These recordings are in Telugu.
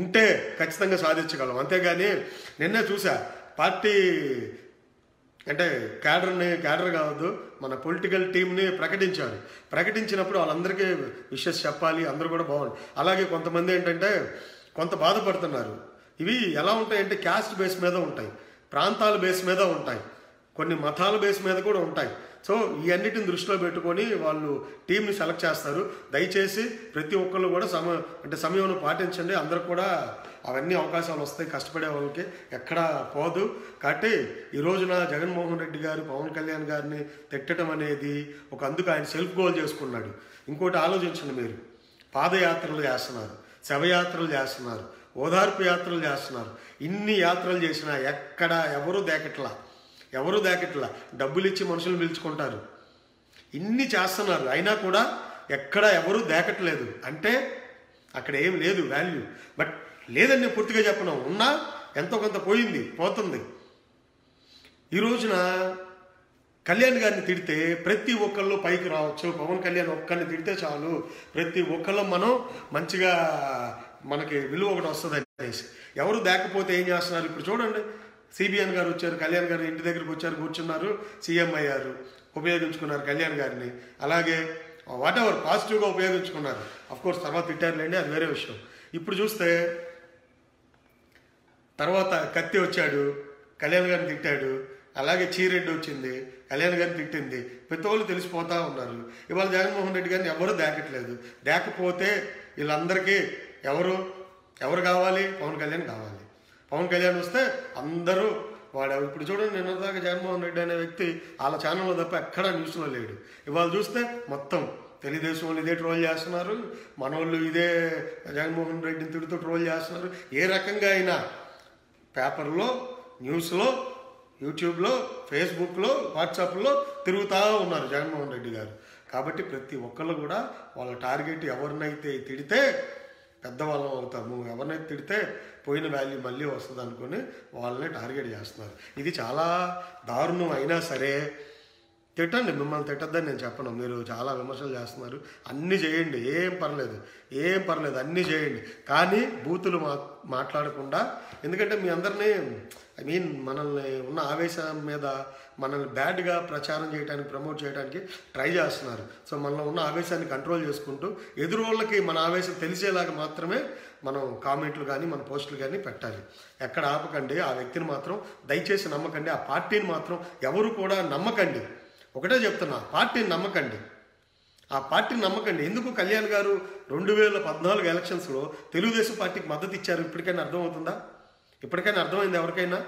ఉంటే ఖచ్చితంగా సాధించగలం. అంతేగాని నిన్నే చూసా పార్టీ అంటే క్యాడర్ని క్యాడర్ కావద్దు మన పొలిటికల్ టీంని ప్రకటించారు. ప్రకటించినప్పుడు వాళ్ళందరికీ విషెస్ చెప్పాలి అందరూ కూడా బాగుంది అలాగే కొంతమంది ఏంటంటే కొంత బాధపడుతున్నారు. ఇవి ఎలా ఉంటాయంటే క్యాస్ట్ బేస్ మీద ఉంటాయి ప్రాంతాల బేస్ మీద ఉంటాయి. కొన్ని మతాల బేస్ మీద కూడా ఉంటాయి. సో ఇవన్నిటిని దృష్టిలో పెట్టుకొని వాళ్ళు టీంని సెలెక్ట్ చేస్తారు. దయచేసి ప్రతి ఒక్కళ్ళు కూడా సమ అంటే సమయంలో పాటించండి. అందరూ కూడా అవన్నీ అవకాశాలు వస్తాయి. కష్టపడే వాళ్ళకి ఎక్కడా పోదు. కాబట్టి ఈ రోజున జగన్మోహన్ రెడ్డి గారు పవన్ కళ్యాణ్ గారిని తిట్టడం అనేది ఒక అందుకు ఆయన సెల్ఫ్ గోల్ చేసుకున్నాడు. ఇంకోటి ఆలోచించండి మీరు. పాదయాత్రలు చేస్తున్నారు. శవయాత్రలు చేస్తున్నారు. ఓదార్పు యాత్రలు చేస్తున్నారు. ఇన్ని యాత్రలు చేసినా ఎక్కడ ఎవరు దేకట్లా. ఎవరు దాకట్లా? డబ్బులు ఇచ్చి మనుషులు పిలుచుకుంటారు. ఇన్ని చేస్తున్నారు. అయినా కూడా ఎక్కడ ఎవరు దేకట్లేదు. అంటే అక్కడ ఏం లేదు వాల్యూ బట్ లేదని నేను పూర్తిగా చెప్పను. ఉన్నా ఎంతో కొంత పోయింది పోతుంది. ఈ రోజున కళ్యాణ్ గారిని తిడితే ప్రతి ఒక్కళ్ళు పైకి రావచ్చు. పవన్ కళ్యాణ్ ఒక్కరిని తిడితే చాలు. ప్రతి ఒక్కళ్ళు మనం మంచిగా మనకి విలువ ఒకటి వస్తుంది అనేసి ఎవరు దేకపోతే ఏం చేస్తున్నారు? ఇప్పుడు చూడండి. సిబిఎన్ గారు వచ్చారు కళ్యాణ్ గారు ఇంటి దగ్గరికి వచ్చారు కూర్చున్నారు సీఎం అయ్యారు ఉపయోగించుకున్నారు కళ్యాణ్ గారిని. అలాగే వాట్ ఎవర్ పాజిటివ్గా ఉపయోగించుకున్నారు. అఫ్ కోర్స్ తర్వాత తిట్టారులేండి అది వేరే విషయం. ఇప్పుడు చూస్తే తర్వాత కత్తి వచ్చాడు కళ్యాణ్ గారిని తిట్టాడు అలాగే చీరెడ్డి వచ్చింది కళ్యాణ్ గారిని తిట్టింది పెద్దవాళ్ళు తెలిసిపోతూ ఉన్నారు. ఇవాళ జగన్మోహన్ రెడ్డి గారిని ఎవరు దాకట్లేదు దాకపోతే వీళ్ళందరికీ ఎవరు ఎవరు కావాలి? పవన్ కళ్యాణ్ కావాలి. పవన్ కళ్యాణ్ వస్తే అందరూ వాడు ఇప్పుడు చూడండి నిన్నదాకా జగన్మోహన్ రెడ్డి అనే వ్యక్తి వాళ్ళ ఛానల్లో తప్ప ఎక్కడా న్యూస్లో లేడు. ఇవాళ చూస్తే మొత్తం తెలుగుదేశం వాళ్ళు ఇదే ట్రోల్ చేస్తున్నారు మనోళ్ళు ఇదే జగన్మోహన్ రెడ్డిని తిడుతూ ట్రోల్ చేస్తున్నారు. ఏ రకంగా అయినా పేపర్లో న్యూస్లో యూట్యూబ్లో ఫేస్బుక్లో వాట్సాప్లో తిరుగుతూ ఉన్నారు జగన్మోహన్ రెడ్డి గారు. కాబట్టి ప్రతి ఒక్కళ్ళు కూడా వాళ్ళ టార్గెట్ ఎవరినైతే తిడితే పెద్దవాళ్ళం అవుతాము. ఎవరినైతే తిడితే పోయిన వాల్యూ మళ్ళీ వస్తుంది అనుకుని వాళ్ళని టార్గెట్ చేస్తున్నారు. ఇది చాలా దారుణం అయినా సరే తిట్టండి మిమ్మల్ని తిట్టద్దని నేను చెప్పను. మీరు చాలా విమర్శలు చేస్తున్నారు. అన్నీ చేయండి ఏం పర్లేదు ఏం పర్లేదు అన్నీ చేయండి. కానీ బూతులు మా మాట్లాడకుండా ఎందుకంటే మీ అందరినీ ఐ మీన్ మనల్ని ఉన్న ఆవేశం మీద మనల్ని బ్యాడ్గా ప్రచారం చేయడానికి ప్రమోట్ చేయడానికి ట్రై చేస్తున్నారు. సో మనలో ఉన్న ఆవేశాన్ని కంట్రోల్ చేసుకుంటూ ఎదురు వాళ్ళకి మన ఆవేశం తెలిసేలాగా మాత్రమే మనం కామెంట్లు కానీ మన పోస్టులు కానీ పెట్టాలి. ఎక్కడ ఆపకండి ఆ వ్యక్తిని మాత్రం దయచేసి నమ్మకండి ఆ పార్టీని మాత్రం ఎవరు కూడా నమ్మకండి. ఒకటే చెప్తున్నా పార్టీని నమ్మకండి. ఆ పార్టీని నమ్మకండి. ఎందుకు కళ్యాణ్ గారు రెండు వేల పద్నాలుగు ఎలక్షన్స్లో తెలుగుదేశం పార్టీకి మద్దతు ఇచ్చారు? ఇప్పటికైనా అర్థమవుతుందా? ఇప్పటికైనా అర్థమైంది ఎవరికైనా?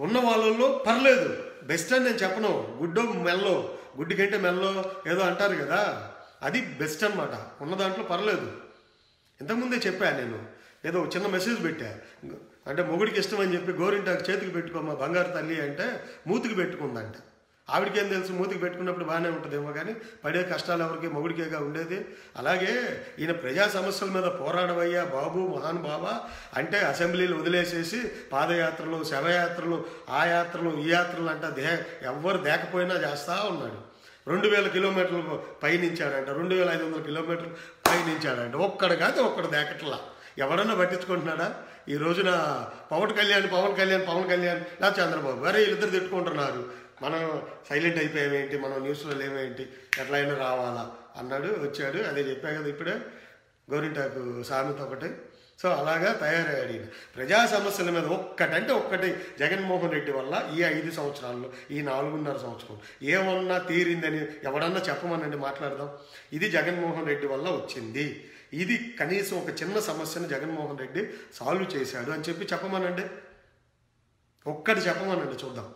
ఉన్న వాళ్ళల్లో పర్లేదు. బెస్ట్ అని నేను చెప్పను. గుడ్డో మెల్లో. గుడ్డి కంటే మెల్లో ఏదో అంటారు కదా. అది బెస్ట్ అన్నమాట. ఉన్న దాంట్లో పర్లేదు. ఇంతకుముందే చెప్పా నేను. ఏదో చిన్న మెసేజ్ పెట్టా. అంటే మొగుడికి ఇష్టం అని చెప్పి గోరింటాకు చేతికి పెట్టుకోమా బంగారు తల్లి అంటే మూతికి పెట్టుకుందంట. ఆవిడకేం తెలుసు? మూతికి పెట్టుకున్నప్పుడు బాగానే ఉంటుందేమో కానీ పడే కష్టాలు ఎవరికి మొగుడికేగా ఉండేది. అలాగే ఈయన ప్రజా సమస్యల మీద పోరాడవయ్యా బాబు మహాన్ బాబా అంటే అసెంబ్లీలు వదిలేసేసి పాదయాత్రలు శవయాత్రలు ఆ యాత్రలు ఈ యాత్రలు అంటే దే ఎవ్వరు దేకపోయినా చేస్తా ఉన్నాడు. రెండు వేల కిలోమీటర్లు పయనించాడంట. రెండు వేల ఐదు వందల కిలోమీటర్లు పయనించాడంట. ఒక్కడ కాదు ఒక్కడు దేకట్లా. ఎవరన్నా పట్టించుకుంటున్నాడా? ఈ రోజున పవన్ కళ్యాణ్ పవన్ కళ్యాణ్ పవన్ కళ్యాణ్ నా చంద్రబాబు వేరే వీళ్ళిద్దరు తిట్టుకుంటున్నారు. మనం సైలెంట్ అయిపోయామేంటి? మనం న్యూస్లో లేమేంటి? ఎట్లయినా రావాలా? అన్నాడు వచ్చాడు. అదే చెప్పా కదా ఇప్పుడే. గోరింటాకు సామెత ఒకటి. సో అలాగా తయారయ్యాడు ఈయన. ప్రజా సమస్యల మీద ఒక్కటంటే ఒక్కటి జగన్మోహన్ రెడ్డి వల్ల ఈ ఐదు సంవత్సరాల్లో ఈ నాలుగున్నర సంవత్సరం ఏమన్నా తీరిందని ఎవడన్నా చెప్పమనండి మాట్లాడదాం. ఇది జగన్మోహన్ రెడ్డి వల్ల వచ్చింది. ఇది కనీసం ఒక చిన్న సమస్యను జగన్మోహన్ రెడ్డి సాల్వ్ చేశాడు అని చెప్పి చెప్పమనండి. ఒక్కటి చెప్పమనండి చూద్దాం.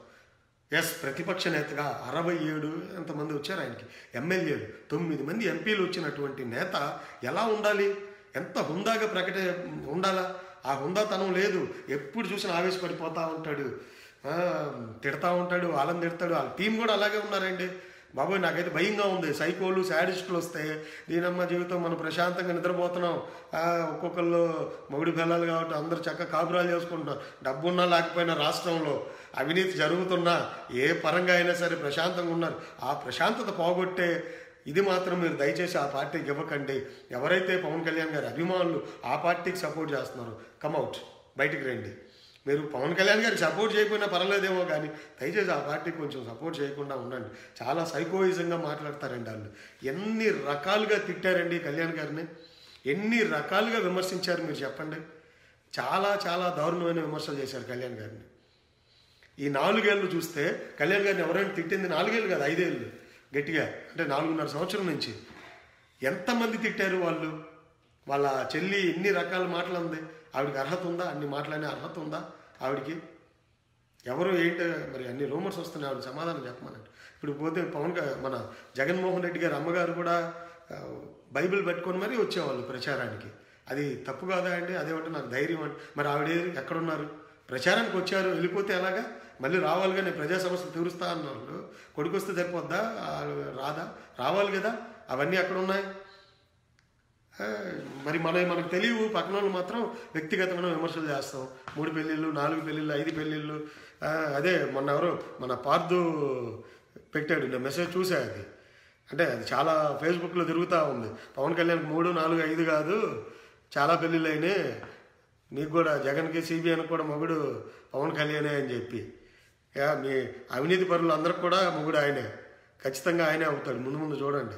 ఎస్ ప్రతిపక్ష నేతగా అరవై ఏడు ఎంతమంది వచ్చారు ఆయనకి? ఎమ్మెల్యేలు తొమ్మిది మంది ఎంపీలు వచ్చినటువంటి నేత ఎలా ఉండాలి? ఎంత హుందాగా ప్రకట ఉండాలా? ఆ హుందాతనం లేదు. ఎప్పుడు చూసినా ఆవేశపడిపోతూ ఉంటాడు. తిడతా ఉంటాడు వాళ్ళని తిడతాడు. వాళ్ళ టీం కూడా అలాగే ఉన్నారండి. బాబోయ్ నాకైతే భయంగా ఉంది. సైకోలు శాడిస్టులు వస్తే దీనమ్మ జీవితం మనం ప్రశాంతంగా నిద్రపోతున్నాం. ఒక్కొక్కళ్ళు మొగుడు పిల్లలు కాబట్టి అందరూ చక్కగా కాపురాలు చేసుకుంటున్నాం డబ్బున్నా లేకపోయినా రాష్ట్రంలో అవినీతి జరుగుతున్నా ఏ పరంగా అయినా సరే ప్రశాంతంగా ఉన్నారు. ఆ ప్రశాంతత పోగొట్టే ఇది మాత్రం మీరు దయచేసి ఆ పార్టీకి ఇవ్వకండి. ఎవరైతే పవన్ కళ్యాణ్ గారి అభిమానులు ఆ పార్టీకి సపోర్ట్ చేస్తున్నారు కమ్అవుట్ బయటికి రండి. మీరు పవన్ కళ్యాణ్ గారికి సపోర్ట్ చేయకపోయినా పర్వాలేదేమో కానీ దయచేసి ఆ పార్టీకి కొంచెం సపోర్ట్ చేయకుండా ఉండండి. చాలా సైకోయిజంగా మాట్లాడతారండి వాళ్ళు. ఎన్ని రకాలుగా తిట్టారండి కళ్యాణ్ గారిని? ఎన్ని రకాలుగా విమర్శించారు మీరు చెప్పండి? చాలా చాలా దారుణమైన విమర్శలు చేశారు కళ్యాణ్ గారిని. ఈ నాలుగేళ్ళు చూస్తే కళ్యాణ్ గారిని ఎవరైనా తిట్టింది నాలుగేళ్ళు కాదు ఐదేళ్ళు. గట్టిగా అంటే నాలుగున్నర సంవత్సరం నుంచి ఎంతమంది తిట్టారు వాళ్ళు? వాళ్ళ చెల్లి ఎన్ని రకాల మాటలు ఉంది ఆవిడకి అర్హత ఉందా? అన్ని మాట్లాడే అర్హత ఉందా ఆవిడకి? ఎవరు ఏంటి? మరి అన్ని రూమర్స్ వస్తున్నాయి ఆవిడ సమాధానం చెప్పమనండి. ఇప్పుడు పోతే పవన్ మన జగన్మోహన్ రెడ్డి గారు అమ్మగారు కూడా బైబిల్ పెట్టుకొని మరీ వచ్చేవాళ్ళు ప్రచారానికి. అది తప్పు కాదా అండి? అదేమంటే నాకు ధైర్యం అండి. మరి ఆవిడ ఎక్కడున్నారు? ప్రచారానికి వచ్చారు వెళ్ళిపోతే ఎలాగా? మళ్ళీ రావాలి కానీ ప్రజా సమస్యలు తీరుస్తా అన్నారు కొడుకు వస్తే సరిపోద్దా రాదా? రావాలి కదా? అవన్నీ అక్కడ ఉన్నాయి మరి మన మనకు తెలియవు. పక్కన వాళ్ళు మాత్రం వ్యక్తిగతమైన విమర్శలు చేస్తాం. మూడు పెళ్ళిళ్ళు నాలుగు పెళ్ళిళ్ళు ఐదు పెళ్ళిళ్ళు. అదే మొన్న ఎవరు మన పార్దు పెట్టాడు. నా మెసేజ్ చూసా అది. అంటే అది చాలా ఫేస్బుక్లో తిరుగుతూ ఉంది. పవన్ కళ్యాణ్ మూడు నాలుగు ఐదు కాదు. చాలా పెళ్ళిళ్ళు అయినాయి. నీకు కూడా జగన్కి సిబిఐకి కూడా మొగుడు పవన్ కళ్యాణే అని చెప్పి. మీ అవినీతి పరులు అందరికి కూడా మొగుడు ఆయనే. ఖచ్చితంగా ఆయనే అవుతాడు. ముందు ముందు చూడండి.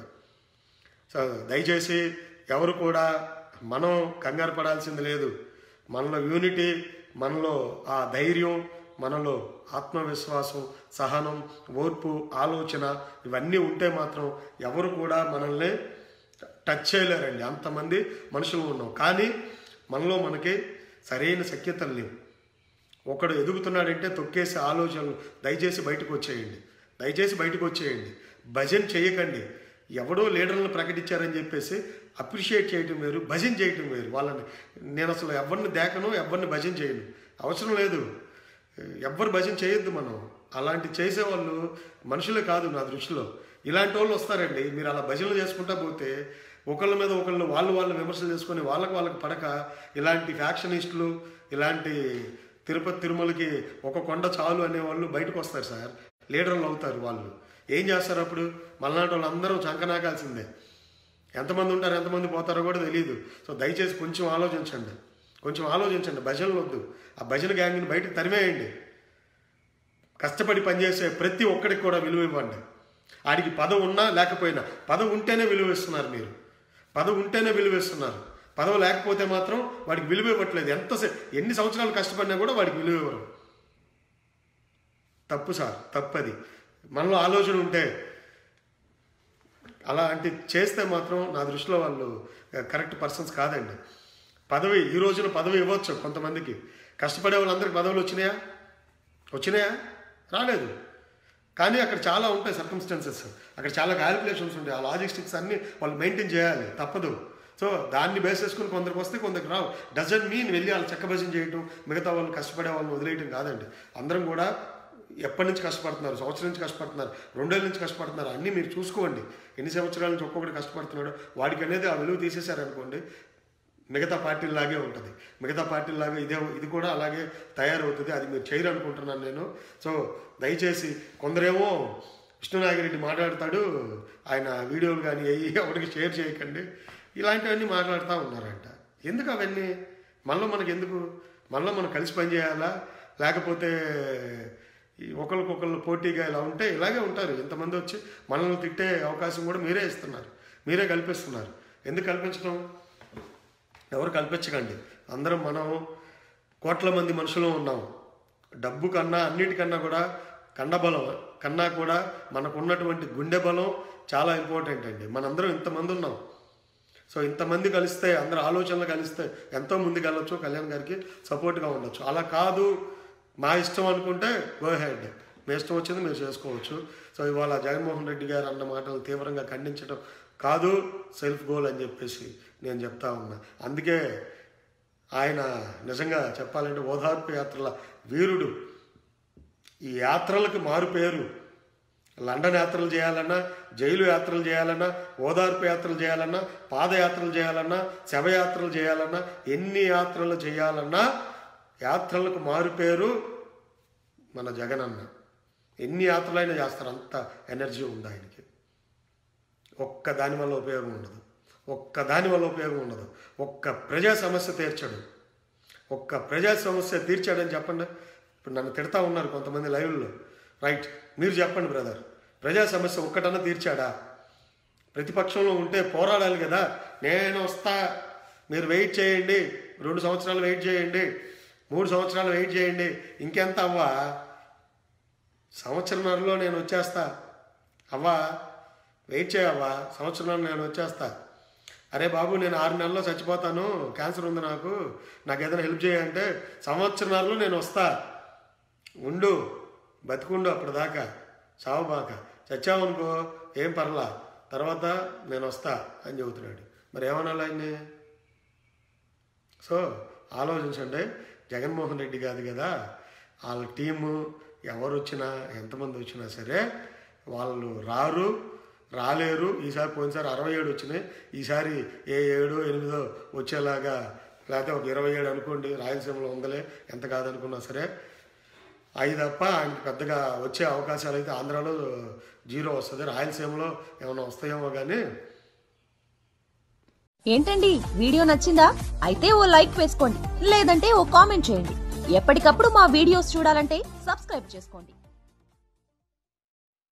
సో దయచేసి ఎవరు కూడా మనం కంగారు పడాల్సింది లేదు. మనలో యూనిటీ మనలో ఆ ధైర్యం మనలో ఆత్మవిశ్వాసం సహనం ఓర్పు ఆలోచన ఇవన్నీ ఉంటే మాత్రం ఎవరు కూడా మనల్ని టచ్ చేయలేరండి. అంతమంది మనుషులు ఉన్నాం. కానీ మనలో మనకి సరైన సఖ్యతలు లేవు. ఒకడు ఎదుగుతున్నాడంటే తొక్కేసే ఆలోచనలు దయచేసి బయటకు వచ్చేయండి. దయచేసి బయటకు వచ్చేయండి. భజన్ చేయకండి. ఎవడో లీడర్లను ప్రకటించారని చెప్పేసి అప్రిషియేట్ చేయటం వేరు భజన్ చేయటం వేరు. వాళ్ళని నేను అసలు ఎవరిని దేకను ఎవరిని భజన చేయను. అవసరం లేదు. ఎవ్వరు భజన చేయొద్దు మనం. అలాంటి చేసేవాళ్ళు మనుషులే కాదు నా దృష్టిలో. ఇలాంటి వాళ్ళు వస్తారండి. మీరు అలా భజనలు చేసుకుంటా పోతే ఒకళ్ళ మీద ఒకళ్ళు వాళ్ళు వాళ్ళు విమర్శలు చేసుకొని వాళ్ళకి వాళ్ళకి పడక ఇలాంటి ఫ్యాక్షనిస్టులు ఇలాంటి తిరుపతి తిరుమలకి ఒక కొండ చాలు అనేవాళ్ళు బయటకు వస్తారు సార్. లీడర్లు అవుతారు వాళ్ళు. ఏం చేస్తారు అప్పుడు? మలనాటి వాళ్ళందరూ చంకనాకాల్సిందే ఎంతమంది ఉంటారు ఎంతమంది పోతారో కూడా తెలియదు సో దయచేసి కొంచెం ఆలోచించండి. కొంచెం ఆలోచించండి. భజనలు వద్దు. ఆ భజన గ్యాంగ్ని బయటకు తరిమేయండి. కష్టపడి పనిచేసే ప్రతి ఒక్కడికి కూడా విలువ ఇవ్వండి. ఆడికి పదవి ఉన్నా లేకపోయినా పదవి ఉంటేనే విలువ ఇస్తున్నారు మీరు. పదవి ఉంటేనే విలువ ఇస్తున్నారు. పదవి లేకపోతే మాత్రం వాడికి విలువ ఇవ్వట్లేదు. ఎంతసేపు ఎన్ని సంవత్సరాలు కష్టపడినా కూడా వాడికి విలువ ఇవ్వరు. తప్పు సార్ తప్పది. మనలో ఆలోచన ఉంటే అలాంటి చేస్తే మాత్రం నా దృష్టిలో వాళ్ళు కరెక్ట్ పర్సన్స్ కాదండి. పదవి ఈ రోజున పదవి ఇవ్వచ్చు కొంతమందికి. కష్టపడే వాళ్ళందరికీ పదవులు వచ్చినాయా? వచ్చినాయా? రాలేదు. కానీ అక్కడ చాలా ఉంటాయి సర్కమ్స్టాన్సెస్ అక్కడ చాలా క్యాలిక్యులేషన్స్ ఉంటాయి ఆ లాజిస్టిక్స్ అన్నీ వాళ్ళు మెయింటైన్ చేయాలి. తప్పదు. సో దాన్ని బేస్ చేసుకుని కొందరికి వస్తే కొందరికి రావు. డజన్ మీన్ వెళ్ళి వాళ్ళు చెక్క భజన చేయటం మిగతా వాళ్ళు కష్టపడే వాళ్ళని వదిలేయటం కాదండి. అందరం కూడా ఎప్పటి నుంచి కష్టపడుతున్నారు? సంవత్సరం నుంచి కష్టపడుతున్నారు? రెండేళ్ళ నుంచి కష్టపడుతున్నారు? అన్నీ మీరు చూసుకోండి. ఎన్ని సంవత్సరాల నుంచి ఒక్కొక్కటి కష్టపడుతున్నాడు వాడికి అనేది ఆ విలువ తీసేశారనుకోండి మిగతా పార్టీలాగే ఉంటుంది. మిగతా పార్టీలాగే ఇదే ఇది కూడా అలాగే తయారవుతుంది. అది మీరు చేయరు అనుకుంటున్నాను నేను. సో దయచేసి కొందరేమో విష్ణునాగిరెడ్డి మాట్లాడతాడు ఆయన వీడియోలు కానీ అవి ఎవరికి షేర్ చేయకండి. ఇలాంటివన్నీ మాట్లాడుతూ ఉన్నారంట. ఎందుకు అవన్నీ? మళ్ళీ మనకి ఎందుకు? మళ్ళీ మనం కలిసి పనిచేయాలా లేకపోతే ఈ ఒకరికొకళ్ళు పోటీగా ఇలా ఉంటే ఇలాగే ఉంటారు. ఇంతమంది వచ్చి మనల్ని తిట్టే అవకాశం కూడా మీరే ఇస్తున్నారు. మీరే కల్పిస్తున్నారు. ఎందుకు కల్పించడం ఎవరు కల్పించకండి. అందరం మనం కోట్ల మంది మనుషులు ఉన్నాం. డబ్బు కన్నా అన్నిటికన్నా కూడా కండబలం కన్నా కూడా మనకు ఉన్నటువంటి గుండె బలం చాలా ఇంపార్టెంట్ అండి. మనందరం ఇంతమంది ఉన్నాం. సో ఇంతమంది కలిస్తే అందరు ఆలోచనలు కలిస్తే ఎంతో ముందుకు వెళ్ళొచ్చు కళ్యాణ్ గారికి సపోర్ట్గా ఉండొచ్చు. అలా కాదు. మా ఇష్టం అనుకుంటే గో హెడ్ మీ ఇష్టం వచ్చింది మీరు చేసుకోవచ్చు. సో ఇవాళ జగన్మోహన్ రెడ్డి గారు అన్న మాటలు తీవ్రంగా ఖండించడం కాదు. సెల్ఫ్ గోల్ అని చెప్పేసి నేను చెప్తా ఉన్నా. అందుకే ఆయన నిజంగా చెప్పాలంటే ఓదార్పు యాత్రల వీరుడు. ఈ యాత్రలకు మారు పేరు లండన్ యాత్రలు చేయాలన్నా జైలు యాత్రలు చేయాలన్నా ఓదార్పు యాత్రలు చేయాలన్నా పాదయాత్రలు చేయాలన్నా శవయాత్రలు చేయాలన్నా ఎన్ని యాత్రలు చేయాలన్నా యాత్రలకు మారుపేరు మన జగనన్న ఎన్ని యాత్రలైనా చేస్తారు అంత ఎనర్జీ ఉంది ఆయనకి. ఒక్క దాని వల్ల ఉపయోగం ఉండదు. ఒక్క దాని వల్ల ఉపయోగం ఉండదు. ఒక్క ప్రజా సమస్య తీర్చడు. ఒక్క ప్రజా సమస్య తీర్చాడని చెప్పండి. ఇప్పుడు నన్ను తిడతా ఉన్నారు కొంతమంది లైవ్లో. రైట్ మీరు చెప్పండి బ్రదర్. ప్రజా సమస్య ఒక్కటన్నా తీర్చాడా? ప్రతిపక్షంలో ఉంటే పోరాడాలి కదా. నేను వస్తా మీరు వెయిట్ చేయండి. రెండు సంవత్సరాలు వెయిట్ చేయండి. మూడు సంవత్సరాలు వెయిట్ చేయండి. ఇంకెంత అవ్వా? సంవత్సరంన్నరలో నేను వచ్చేస్తా. అవ్వా? వెయిట్ చేయవ్వా సంవత్సరంలో నేను వచ్చేస్తా. అరే బాబు నేను ఆరు నెలల్లో చచ్చిపోతాను. క్యాన్సర్ ఉంది నాకు. నాకు ఏదైనా హెల్ప్ చేయంటే సంవత్సరాల్లో నేను వస్తా. ఉండు. బతికుండు అప్పటిదాకా. చావబాక చచ్చావనుకో ఏం పర్లా. తర్వాత నేను వస్తా అని చెబుతున్నాడు. మరి ఏమనాలి ఆయన్ని? సో ఆలోచించండి. జగన్మోహన్ రెడ్డి కాదు కదా. వాళ్ళ టీము ఎవరు వచ్చినా ఎంతమంది వచ్చినా సరే వాళ్ళు రారు రాలేరు. ఈసారి పోయినసారి అరవై ఏడు వచ్చినాయి. ఈసారి ఏ ఏడు ఎనిమిదో వచ్చేలాగా లేకపోతే ఒక ఇరవై ఏడు అనుకోండి. రాయలసీమలో ఉందలే. ఎంత కాదనుకున్నా సరే అవి తప్ప ఆయన పెద్దగా వచ్చే అవకాశాలు అయితే ఆంధ్రాలో జీరో వస్తుంది. రాయలసీమలో ఏమైనా వస్తాయేమో కానీ ఏంటండి? వీడియో నచ్చిందా? అయితే ఓ లైక్ వేసుకోండి. లేదంటే ఓ కామెంట్ చేయండి. ఎప్పటికప్పుడు మా వీడియోస్ చూడాలంటే సబ్స్క్రైబ్ చేసుకోండి.